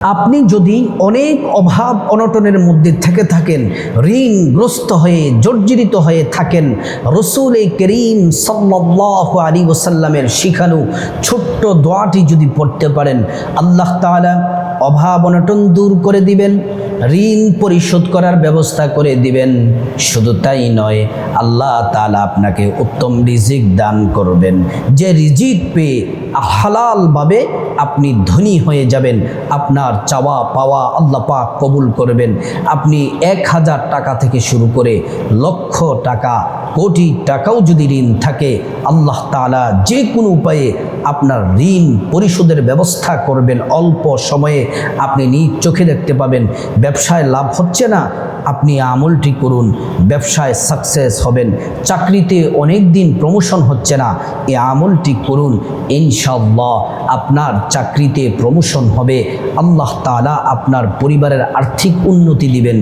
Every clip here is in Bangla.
আপনি যদি অনেক অভাব অনটনের মধ্যে থেকে থাকেন, ঋণগ্রস্ত হয়ে, জর্জরিত হয়ে থাকেন, রসুল করিম সাল্লাহ আলী ওসাল্লামের শিখানো ছোট্ট দোয়াটি যদি পড়তে পারেন, আল্লাহ তালা অভাব অনটন দূর করে দিবেন। ঋণ পরিশোধ করার ব্যবস্থা করে দিবেন। শুধু তাই নয়, আল্লাহ তালা আপনাকে উত্তম রিজিক দান করবেন। যে রিজিক পেয়ে হালালভাবে আপনি ধনী হয়ে যাবেন, আপনার চাওয়া পাওয়া আল্লাহ পাক কবুল করবেন। আপনি এক হাজার টাকা থেকে শুরু করে লক্ষ টাকা কোটি টাকাও যদি ঋণ থাকে, আল্লাহ তালা যে কোনো উপায়ে আপনার ঋণ পরিশোধের ব্যবস্থা করবেন। অল্প সময়ে আপনি নিজ চোখে দেখতে পাবেন, ব্যবসায় লাভ হচ্ছে না আপনি আমলটি করুন, ব্যবসায় সাকসেস হবেন, চাকরিতে অনেক দিন প্রমোশন হচ্ছে না এই আমলটি করুন ইনশাল্লাহ আপনার চাকরিতে প্রমোশন হবে, আল্লাহ তাআলা আপনার পরিবারের আর্থিক উন্নতি দিবেন,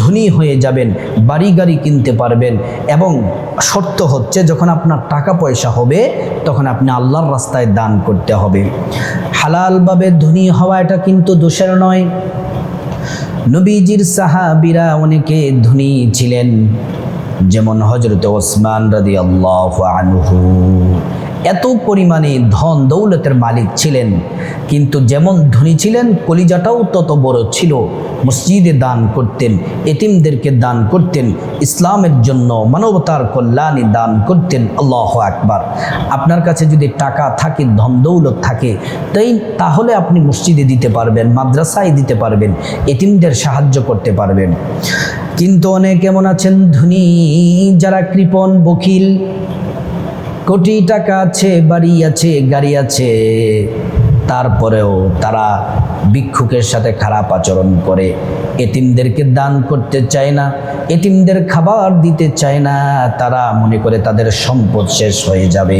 ধনী হয়ে যাবেন, বাড়ি গাড়ি কিনতে পারবেন এবং শর্ত হচ্ছে যখন আপনার টাকা পয়সা হবে, তখন আপনি আল্লাহর রাস্তায় দান করতে হবে। হালালভাবে ধনী হওয়া এটা কিন্তু দোষের নয়। নবীজির সাহাবিরা অনেকে ধনী ছিলেন যেমন হজরত ওসমান রাদি আল্লাহ আনহু। এত পরিমাণে ধন দৌলতের মালিক ছিলেন। কিন্তু যেমন ধনী ছিলেন, কলিজাটাও তত বড় ছিল। মসজিদে দান করতেন, এতিমদেরকে দান করতেন, ইসলামের জন্য মানবতার কল্যাণে দান করতেন। আল্লাহ আকবার। আপনার কাছে যদি টাকা থাকে, ধন দৌলত থাকে, তাই তাহলে আপনি মসজিদে দিতে পারবেন, মাদ্রাসায় দিতে পারবেন, এতিমদের সাহায্য করতে পারবেন। কিন্তু অনেক এমন আছেন, ধনী, যারা কৃপণ, বকিল কোটি টাকা আছে বাড়ি আছে গাড়ি আছে। তারপরেও তারা ভিক্ষুকের সাথে খারাপ আচরণ করে। এতিমদেরকে দান করতে চায় না, এতিমদের খাবার দিতে চায় না, তারা মনে করে তাদের সম্পদ শেষ হয়ে যাবে।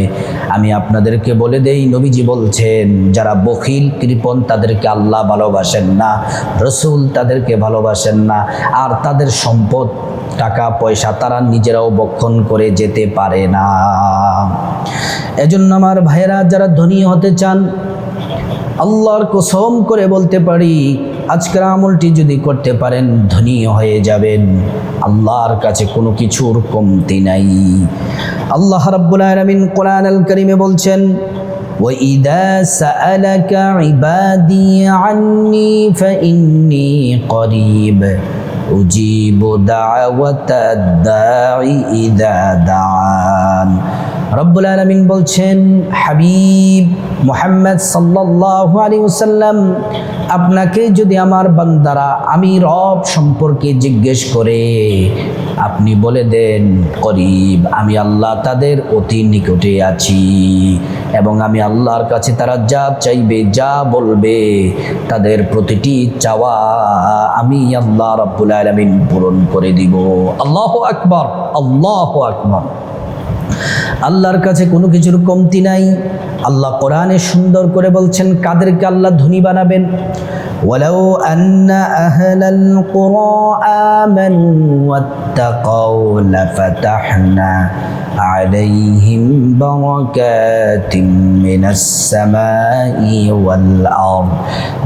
আমি আপনাদেরকে বলে দেই, নবীজি বলছেন, যারা বখিল কৃপণ তাদেরকে আল্লাহ ভালোবাসেন না, রসুল তাদেরকে ভালোবাসেন না, আর তাদের সম্পদ, টাকা, পয়সা তারা নিজেরাও বক্ষণ করে যেতে পারে না। এজন্য আমার ভাইয়েরা, যারা ধনী হতে চান আল্লাহর কসম করে বলতে পারি আজকের আমলটি যদি করতে পারেন ধনী হয়ে যাবেন আল্লাহর কাছে কোনো কিছুর কমতি নাই আল্লাহ রাব্বুল আলামিন কোরআন আল কারীমে বলছেন وإذا سألك عبادي عني فإني قريب أجيب دعوة الداعي إذا دعان রব্বুল আলমিন বলছেন হাবিব মোহাম্মদ সাল্লাহ আলী ওসাল্লাম আপনাকে যদি আমার বান্দারা আমি রব সম্পর্কে জিজ্ঞেস করে, আপনি বলে দেন করিব আমি আল্লাহ তাদের অতি নিকটে আছি এবং আমি আল্লাহর কাছে তারা যা চাইবে, যা বলবে, তাদের প্রতিটি চাওয়া আমি আল্লাহ রব্বুল আলমিন পূরণ করে দিব। আল্লাহ আকবর আল্লাহ আকবর। আল্লাহর কাছে কোনো কিছুর কমতি নাই। আল্লাহ কোরআনে সুন্দর করে বলছেন কাদেরকে আল্লাহ ধনী বানাবেন ولو أن أهل القرى آمنوا واتقوا لفتحنا عليهم بركات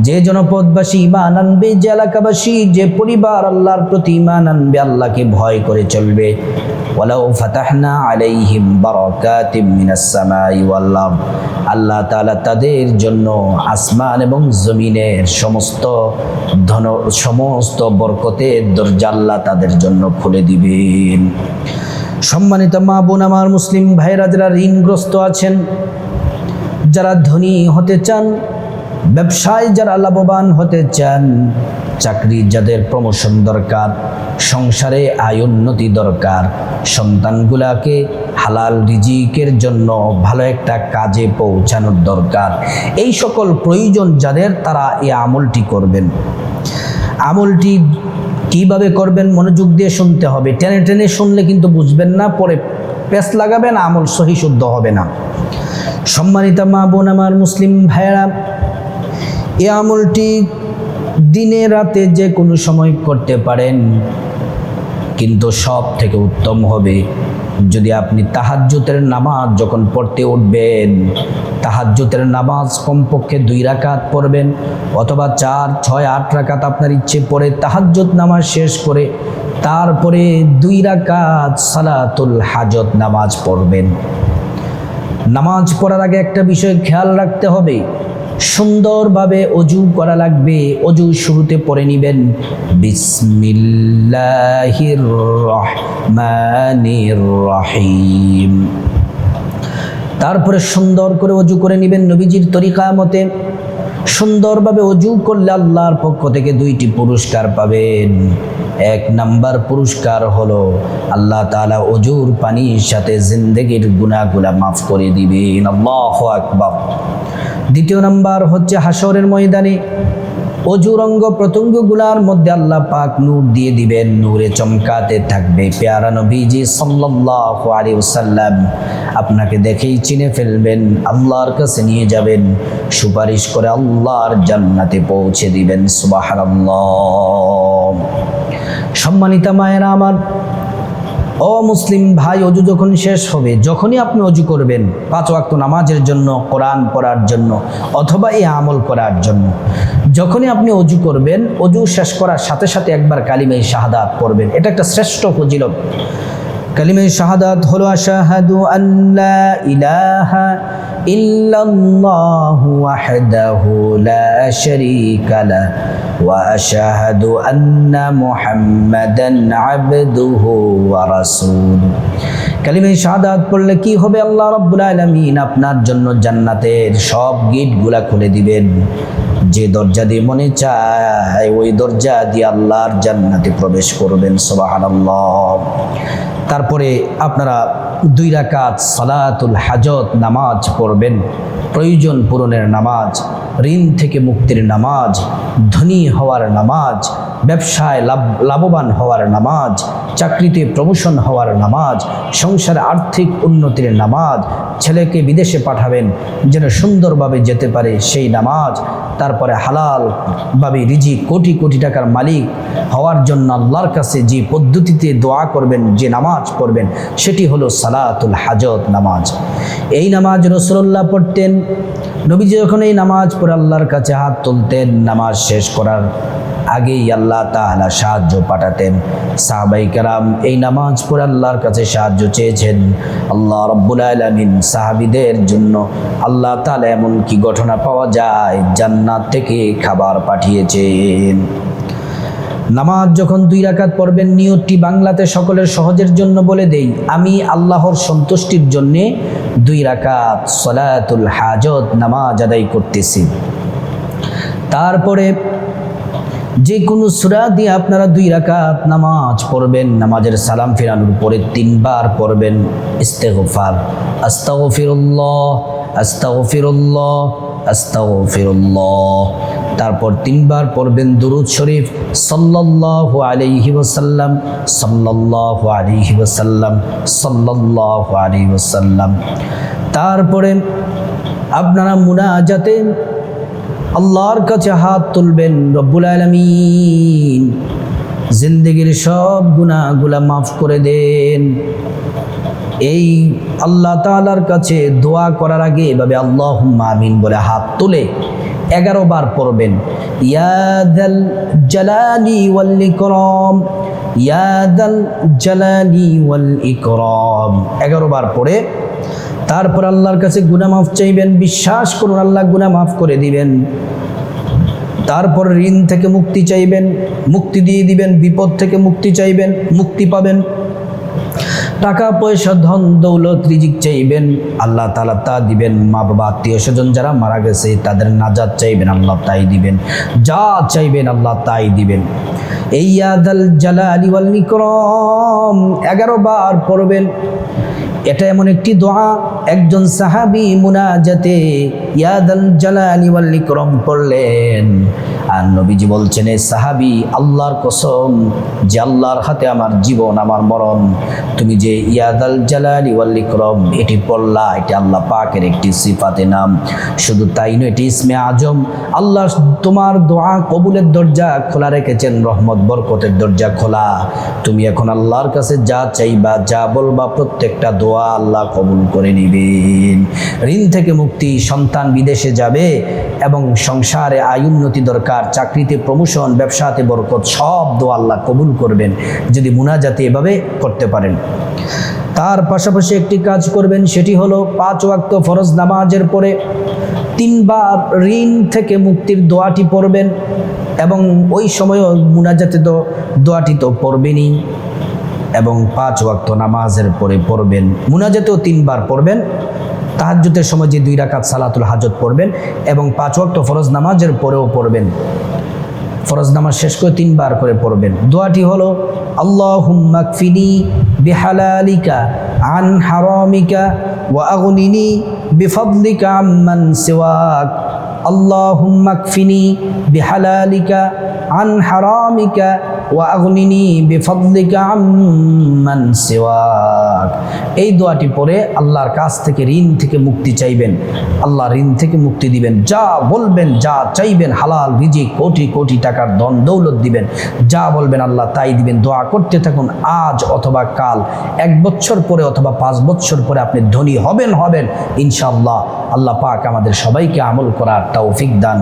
যে জনপদবাসী ইমান আনবে, যে এলাকাবাসী, যে পরিবার আল্লাহর প্রতি ইমান আনবে, আল্লাহকে ভয় করে চলবে। ওয়ালাউ ফাতাহনা আলাইহিম বারাকাতিম মিনাস সামাই ওয়াল আল্লাহ তাআলা তাদের জন্য আসমান এবং জমিনের সমস্ত ধন, সমস্ত বরকতের দরজা আল্লাহ তাদের জন্য খুলে দিবেন। সম্মানিত মা বোন, আমার মুসলিম ভাইরা ঋণগ্রস্ত আছেন যারা ধনী হতে চান, ব্যবসায় যারা লাভবান হতে চান, চাকরি যাদের প্রমোশন দরকার, সংসারে আয় উন্নতি দরকার, সন্তানগুলাকে হালাল রিজিকের জন্য ভালো একটা কাজে পৌঁছানোর দরকার। এই সকল প্রয়োজন যাদের, তারা এই আমলটি করবেন। আমলটি কীভাবে করবেন, মনোযোগ দিয়ে শুনতে হবে। টেনে টেনে শুনলে কিন্তু বুঝবেন না, পরে পেস লাগাবেন, আমল সহি শুদ্ধ হবে না। সম্মানিতা মা বোন আমার মুসলিম ভাইয়েরা এ আমলটি দিনে রাতে যে কোনো সময় করতে পারেন, কিন্তু সব থেকে উত্তম হবে যদি আপনি তাহাজ্জুতের নামাজ যখন পড়তে উঠবেন তাহাজ্জুতের নামাজ কমপক্ষে দুই রাকাত পড়বেন অথবা চার, ছয়, আট রাকাত আপনার ইচ্ছে পড়ে তাহাজ্জুদ নামাজ শেষ করে তারপরে দুই রাকাত সালাতুল হাজত নামাজ পড়বেন। নামাজ পড়ার আগে একটা বিষয় খেয়াল রাখতে হবে। সুন্দরভাবে অজু করা লাগবে। অজু শুরুতে পড়ে নিবেন। বিসমিল্লাহির রহমানির রহিম। তারপরে সুন্দর করে অজু করে নিবেন নবীজির তরিকা মতে। সুন্দরভাবে অজু করলে আল্লাহর পক্ষ থেকে দুইটি পুরস্কার পাবেন। এক নাম্বার পুরস্কার হলো আল্লাহ তালা অজুর পানির সাথে জিন্দেগির গুণাগুলা মাফ করে দিবেন। আল্লাহ আকবার। দ্বিতীয় নাম্বার হচ্ছে হাসরের ময়দানে। অজুর অঙ্গ প্রত্যঙ্গগুলার মধ্যে আল্লাহ পাক নূর দিয়ে দিবেন। নূরে চমকাতে থাকবে। পেয়ারা নবীজি আলাইহি ওয়াসাল্লাম আপনাকে দেখেই চিনে ফেলবেন, আল্লাহর কাছে নিয়ে যাবেন। সুপারিশ করে আল্লাহর জান্নাতে পৌঁছে দিবেন। সুবহানাল্লাহ। সম্মানিতা মায়েরা আমার ও মুসলিম ভাই, অজু যখন শেষ হবে, যখনই আপনি অজু করবেন, পাঁচ ওয়াক্ত নামাজের জন্য, কোরআন পড়ার জন্য, অথবা এই আমল করার জন্য, যখনই আপনি অজু করবেন, অজু শেষ করার সাথে সাথে একবার কালিমাই শাহাদাত পড়বেন। এটা একটা শ্রেষ্ঠ ফজিলত। কালিমাই শাহাদাত হলো, আশাহাদু আল্লাহ ইলাহা ওয়াহদাহু লা শারীকা লা ওয়া আশহাদু আন্না মুহাম্মাদান আবদুহু ওয়া রাসূলুহু। কালিমাই শাহাদাত পড়লে কি হবে আল্লাহ রাব্বুল আলামিন? আপনার জন্য জান্নাতের সব গেটগুলা খুলে দিবেন। যে দরজা দিয়ে মনে চায়, ওই দরজা দিয়ে আল্লাহর জান্নাতে প্রবেশ করবেন। সুবহানাল্লাহ। তারপরে আপনারা দুই রাকাত সালাতুল হাজত নামাজ পড়বেন। প্রয়োজন পূরণের নামাজ, ঋণ থেকে মুক্তির নামাজ, ধনী হওয়ার নামাজ, ব্যবসায় লাভ লাভবান হওয়ার নামাজ চাকরিতে প্রমোশন হওয়ার নামাজ, সংসারে আর্থিক উন্নতির নামাজ, ছেলেকে বিদেশে পাঠাবেন, যেন সুন্দরভাবে যেতে পারে সেই নামাজ, তারপরে হালাল হালালভাবে রিজি কোটি কোটি টাকার মালিক হওয়ার জন্য আল্লাহর কাছে যে পদ্ধতিতে দোয়া করবেন, যে নামাজ পড়বেন, সেটি হলো সালাতুল হাজত নামাজ। এই নামাজ রসুল্লাহ পড়তেন। নবীজি যখন এই নামাজ পড়ে আল্লাহর কাছে হাত তুলতেন, নামাজ শেষ করার আগেই আল্লাহ তাআলা সাহায্য পাঠাতেন। সাহাবাই কারাম এই নামাজ পড়ে আল্লাহর কাছে সাহায্য চেয়েছেন। আল্লাহ রব্বুল আলমিন সাহাবিদের জন্য আল্লাহ তাআলা এমন কি ঘটনা পাওয়া যায়? জান্নাত থেকে খাবার পাঠিয়েছেন। নামাজ যখন দুই রাকাত পড়বেন, নিয়তটি বাংলাতে সকলের সহজের জন্য বলে দেই, আমি আল্লাহর সন্তুষ্টির জন্যে দুই রাকাত সলাতুল হাজত নামাজ আদায় করতেছি। তারপরে যে কোনো সুরা দিয়ে আপনারা দুই রাকাত নামাজ পড়বেন, নামাজের সালাম ফিরানোর পরে তিনবার পড়বেন। ইস্তেগফার, আস্তাগফিরুল্লাহ আস্তাগফিরুল্লাহ আস্তাগফিরুল্লাহ। তারপর তিনবার পড়বেন দুরুদ শরীফ, সাল্লাল্লাহু আলাইহি ওয়াসাল্লাম, সাল্লাল্লাহু আলাইহি ওয়াসাল্লাম, সাল্লাল্লাহু আলাইহি ওয়াসাল্লাম। তারপরে আপনারা মুনাজাতে আল্লাহর কাছে হাত তুলবেন রব্বুল আলমিন। জিন্দগির সব গুণাগুলা মাফ করে দেন। এই আল্লাহ তালার কাছে দোয়া করার আগে এভাবে আল্লাহ আমিন বলে হাত তুলে এগারো বার পড়বেন। ইয়াদাল জালালি ওয়াল ইকরাম ইয়াদাল জালালি ওয়াল এগারো বার পড়ে, তারপর আল্লাহর কাছে গুনাহ মাফ চাইবেন, বিশ্বাস করুন আল্লাহ গুনা মাফ করে দিবেন। তারপর ঋণ থেকে মুক্তি চাইবেন, মুক্তি দিয়ে দিবেন, বিপদ থেকে মুক্তি চাইবেন, মুক্তি পাবেন। টাকা পয়সা ধন, দৌলত রিজিক চাইবেন, আল্লাহ তালা তা দিবেন। মা বাবা, আত্মীয় স্বজন যারা মারা গেছে, তাদের নাজাত চাইবেন, আল্লাহ তাই দিবেন। যা চাইবেন আল্লাহ তাই দিবেন। এই আদাল জালা ওয়াল নিকরম এগারো বার পড়বেন। এটা এমন একটি দোয়া। একজন সাহাবি মুনাজাতে ইয়াদাল জালালি ওয়াল ইকরাম পড়লেন। আর নবীজি বলছেন, এ সাহাবি, আল্লাহর কসম যে আল্লাহর হাতে আমার জীবন, আমার মরণ, তুমি যে ইয়াদাল জালালি ওয়াল ইকরাম এটি পড়লা, এটি আল্লাহ পাকের একটি সিফাতে নাম। শুধু তাই নয়, এটি ইসমে আজম। আল্লাহ তোমার দোয়া কবুলের দরজা খোলা রেখেছেন, রহমত, বরকতের দরজা খোলা। তুমি এখন আল্লাহর কাছে যা চাইবা, যা বলবা, প্রত্যেকটা দোয়া আল্লাহ কবুল করে নিবেন। ঋণ থেকে মুক্তি সন্তান বিদেশে যাবে এবং সংসারে আয় উন্নতি দরকার, চাকরিতে প্রমোশন ব্যবসাতে বরকত, সব দোয়া আল্লাহ কবুল করবেন, যদি মুনাজাতে এভাবে করতে পারেন। তার পাশাপাশি একটি কাজ করবেন, সেটি হলো পাঁচ ওয়াক্ত ফরজ নামাজের পরে তিনবার ঋণ থেকে মুক্তির দোয়াটি পড়বেন এবং ওই সময়ও মুনাজাতে তো দোয়াটি তো পড়বেনই। এবং পাঁচ ওয়াক্ত নামাজের পরে পড়বেন। মুনাজাতেও তিনবার পড়বেন। তাহাজ্জুদের সময় যে দুই রাকাত সালাতুল হাজত পড়বেন এবং পাঁচ ওয়াক্ত ফরজ নামাজের পরেও পড়বেন। ফরজ নামাজ শেষ করে তিনবার করে পড়বেন। দোয়াটি হলো সিওয়াক। আল্লাহুম্মাকফিনি বিহালালিকা, আন হারামিকা ওয়া আগনিনি বিফদলিকা আম্মান সিওয়াক। এই দোয়াটি পরে আল্লাহর কাছ থেকে ঋণ থেকে মুক্তি চাইবেন। আল্লাহ ঋণ থেকে মুক্তি দিবেন। যা বলবেন, যা চাইবেন, হালাল, রিজিক, কোটি কোটি টাকার দন দৌলত দিবেন। যা বলবেন আল্লাহ তাই দিবেন। দোয়া করতে থাকুন আজ অথবা কাল। এক বছর পরে অথবা পাঁচ বছর পরে আপনি ধনী হবেন হবেন। ইনশাআল্লাহ আল্লাহ পাক আমাদের সবাইকে আমল করার তৌফিক দান